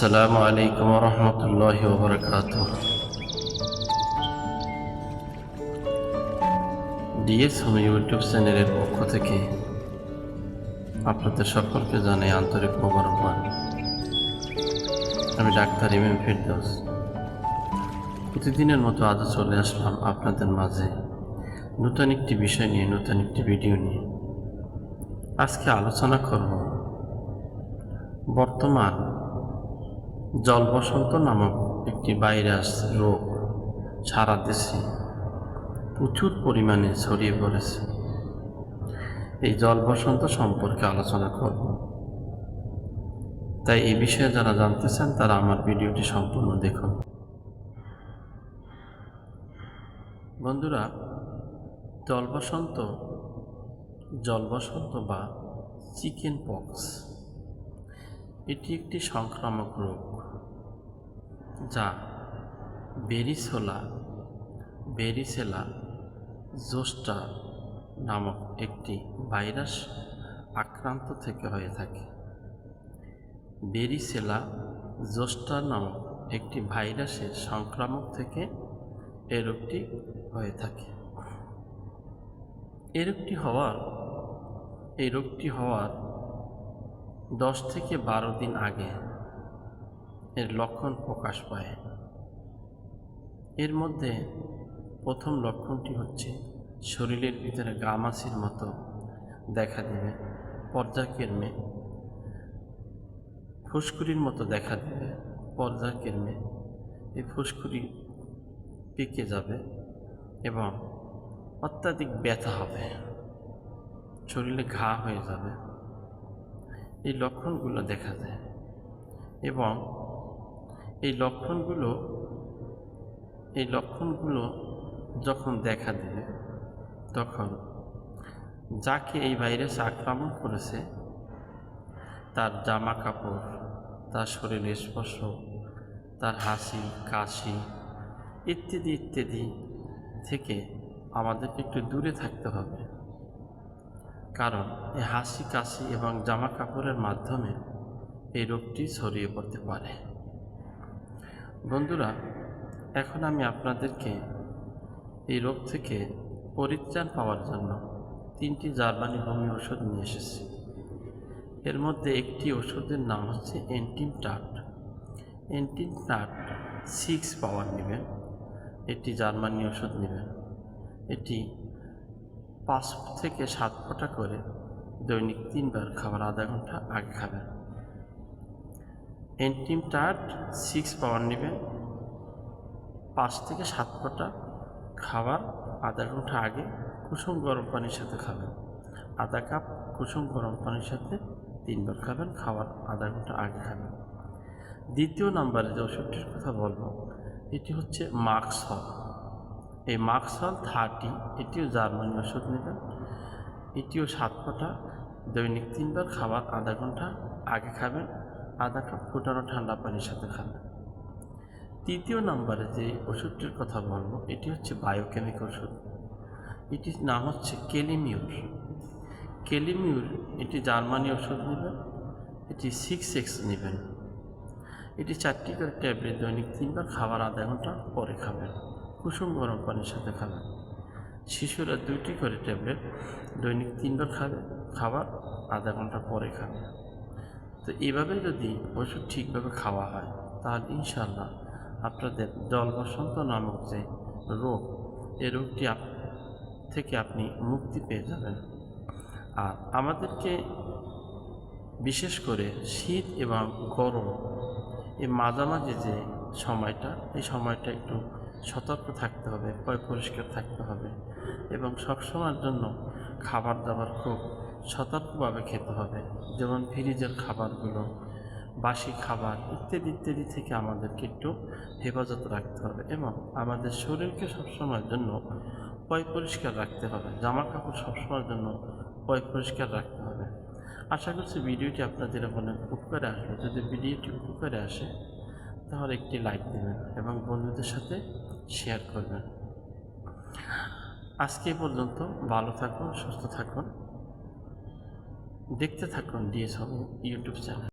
আসসালামু আলাইকুম রহমতুল্লাহ বরকাত ডিএস হোম ইউটিউব চ্যানেলের পক্ষ থেকে আপনাদের সকলকে জানাই আন্তরিক মোবারকবাদ। আমি ডাক্তার এম এম ফিরদৌস। প্রতিদিনের মতো আজও চলে আসলাম আপনাদের মাঝে নতুন একটি বিষয় নিয়ে, নতুন একটি ভিডিও নিয়ে। আজকে আলোচনা করব বর্তমান জল বসন্ত নামক একটি ভাইরাস রোগ সারা দেশে প্রচুর পরিমাণে ছড়িয়ে পড়েছে। এই জল বসন্ত সম্পর্কে আলোচনা করব। তাই এই বিষয়ে যারা জানতে চান তারা আমার ভিডিওটি সম্পূর্ণ দেখুন। বন্ধুরা জল বসন্ত জল বসন্ত বা চিকেন পক্স এটি একটি সংক্রামক রোগ, যা বেরিসোলা, বেরিসেলা জোস্টা নামক একটি ভাইরাস আক্রান্ত থেকে হয়ে থাকে। বেরিসেলা জোস্টা নামক একটি ভাইরাসের সংক্রামক থেকে এ রোগটি হয়ে থাকে। এ রোগটি হওয়ার এই রোগটি হওয়ার দশ থেকে বারো দিন আগে এর লক্ষণ প্রকাশ পায়। এর মধ্যে প্রথম লক্ষণটি হচ্ছে শরীরের ভিতরে গামাসির মতো দেখা দেবে পর্যায়ক্রমে ফুসকুড়ির মতো দেখা দেবে পর্যায়ক্রমে এই ফুসকুড়ি পেকে যাবে এবং অত্যাধিক ব্যথা হবে, শরীরে ঘা হয়ে যাবে। এই লক্ষণগুলো দেখা যায়। এবং এই লক্ষণগুলো এই লক্ষণগুলো যখন দেখা দেবে, তখন যাকে এই ভাইরাস আক্রমণ করেছে, তার জামা কাপড় তার শরীরের স্পর্শ, তার হাসি, কাশি ইত্যাদি ইত্যাদি থেকে আমাদেরকে একটু দূরে থাকতে হবে। কারণ এই হাসি, কাশি এবং জামা কাপড়ের মাধ্যমে এই রোগটি ছড়িয়ে পড়তে পারে। বন্ধুরা, এখন আমি আপনাদেরকে এই রোগ থেকে পরিত্রাণ পাওয়ার জন্য তিনটি জার্মানি হোমিও ওষুধ নিয়ে এসেছি। এর মধ্যে একটি ওষুধের নাম হচ্ছে এন্টিমটাট এন্টিমটাট সিক্স পাওয়ার নেবেন। এটি জার্মানি ওষুধ নেবেন। এটি পাঁচ থেকে সাত ফোঁটা করে দৈনিক তিনবার খাবার আধা ঘণ্টা আগে খাবেন। এন্টিম টার্ট সিক্স পাওয়ার নেবেন। পাঁচ থেকে সাত ফোঁটা খাবার আধা ঘণ্টা আগে কুসুম গরম পানির সাথে খাবেন। আধা কাপ কুসুম গরম পানির সাথে তিনবার খাবেন, খাবার আধা ঘণ্টা আগে খাবেন। দ্বিতীয় নাম্বারে যে ওষুধটির কথা বলব, এটি হচ্ছে মাস্ক হল এই মাক্সল থার্টি, এটিও জার্মানি ওষুধ নেবেন এটিও সাত ফোঁটা, দৈনিক তিনবার খাবার আধা ঘণ্টা আগে খাবেন, আধা কাপ ফুটানো ঠান্ডা পানির সাথে খাবেন। তৃতীয় নম্বরে যে ওষুধটির কথা বলব, এটি হচ্ছে বায়োকেমিক ওষুধ এটির নাম হচ্ছে কেলিমিউর। কেলিমিউর, এটি জার্মানি ওষুধ নেবেন, এটি সিক্স এক্স নেবেন। এটি চারটি করে ট্যাবলেট দৈনিক তিনবার খাবার আধা ঘণ্টা পরে খাবেন। কুসুম গরম পানির সাথে খাবেন শিশুরা দুইটি করে ট্যাবলেট, দৈনিক তিনবার খাবে, খাবার আধা ঘণ্টা পরে খাবে। তো এভাবে যদি ওষুধ ঠিকভাবে খাওয়া হয়, তাহলে ইনশাল্লাহ আপনাদের জল বসন্ত নামক যে রোগ এই রোগটি থেকে আপনি মুক্তি পেয়ে যাবেন। আর আমাদেরকে বিশেষ করে শীত এবং গরম, এই মাঝামাঝি যে সময়টা, এই সময়টা একটু সতর্ক থাকতে হবে পরিষ্কার থাকতে হবে এবং সবসময়ের জন্য খাবার দাবার খুব সতর্কভাবে খেতে হবে। যেমন ফ্রিজের খাবারগুলো, বাসি খাবার ইত্যাদি ইত্যাদি থেকে আমাদেরকে একটু হেফাজত রাখতে হবে এবং আমাদের শরীরকে সবসময়ের জন্য পয় পরিষ্কার রাখতে হবে জামা কাপড় সবসময়ের জন্য পয় পরিষ্কার রাখতে হবে। আশা করছি ভিডিওটি আপনাদের অনেক উপকারে আসবে। যদি ভিডিওটি উপকারে আসে, তাহলে একটি লাইক দেবেন এবং বন্ধুদের সাথে শেয়ার করবেন। আজকে পর্যন্ত ভালো থাকুন সুস্থ থাকুন। দেখতে থাকুন ডিএস ইউটিউব চ্যানেল